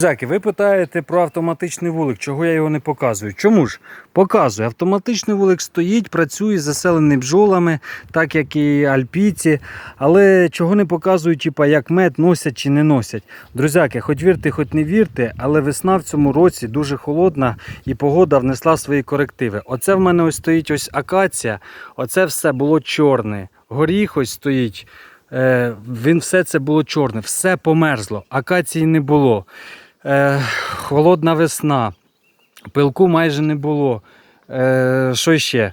Друзяки, ви питаєте про автоматичний вулик, чого я його не показую. Чому ж? Показую. Автоматичний вулик стоїть, працює заселений бджолами, так як і альпійці. Але чого не показую, типа, як мед носять чи не носять. Друзяки, хоч вірте, хоч не вірте, але весна в цьому році дуже холодна і погода внесла свої корективи. Оце в мене ось стоїть ось акація, оце все було чорне. Горіх ось стоїть. Е, він все це було чорне, все померзло, акації не було. Е, холодна весна, пилку майже не було. Е, що ще?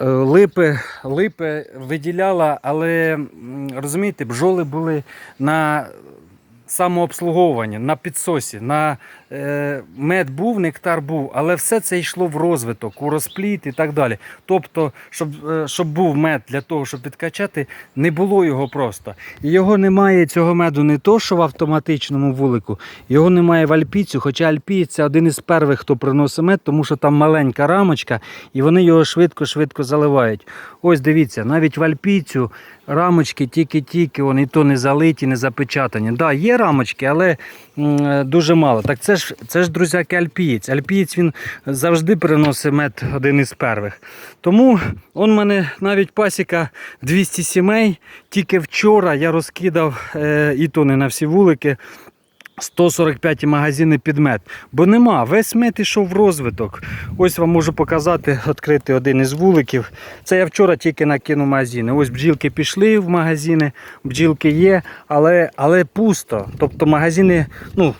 Е, Липи, липи виділяла, але розумієте, бджоли були на самообслуговуванні, на підсосі, на е, мед був, нектар був, але все це йшло в розвиток, у розпліт і так далі. Тобто, щоб, е, щоб був мед для того, щоб підкачати, не було його просто. І його немає цього меду не то, що в автоматичному вулику, його немає в альпійцю, хоча альпієць це один із перших, хто приносить мед, тому що там маленька рамочка, і вони його швидко-швидко заливають. Ось дивіться, навіть в альпійцю рамочки тільки-тільки, вони то не залиті, не запечатані. Да, є рамочки, але е, дуже мало. Так це ж, це ж друзяки, альпієць. Альпієць він завжди приносить мед один із перших. Тому он мене навіть пасіка 200 сімей. Тільки вчора я розкидав е, і то не на всі вулики. 145 магазини під мед. Бо нема, весь мед ішов в розвиток. Ось вам можу показати, відкрити один із вуликів. Це я вчора тільки накинув магазини. Ось бджілки пішли в магазини, бджілки є, але, але пусто. Тобто магазини, ну,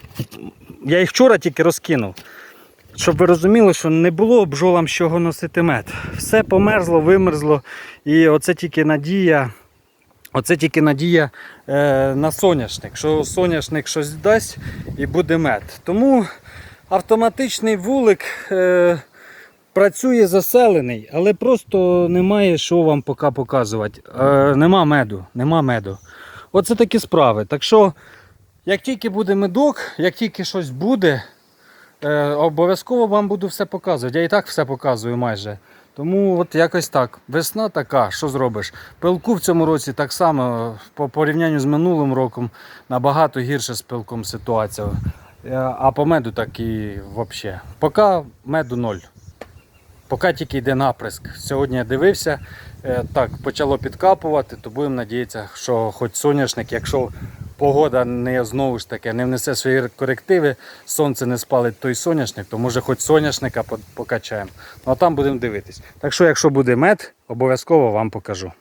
я їх вчора тільки розкинув. Щоб ви розуміли, що не було бджолам з чого носити мед. Все померзло, вимерзло. І оце тільки надія. Оце тільки надія е, на соняшник, що соняшник щось дасть і буде мед. Тому автоматичний вулик е, працює заселений, але просто немає що вам поки показувати. Е, нема меду, нема меду. Оце такі справи. Так що, як тільки буде медок, як тільки щось буде, е, обов'язково вам буду все показувати. Я і так все показую майже. Тому от якось так. Весна така, що зробиш? Пилку в цьому році так само по порівнянню з минулим роком набагато гірше з пилком ситуація. Е, А по меду так і взагалі. Поки меду ноль. Поки тільки йде наприск. Сьогодні я дивився, е, так, почало підкапувати, то будемо надіятися, що хоч соняшник, якщо погода не знову ж таки не внесе свої корективи, сонце не спалить той соняшник, то може хоч соняшника покачаємо. Ну а там будемо дивитись. Так що, якщо буде мед, обов'язково вам покажу.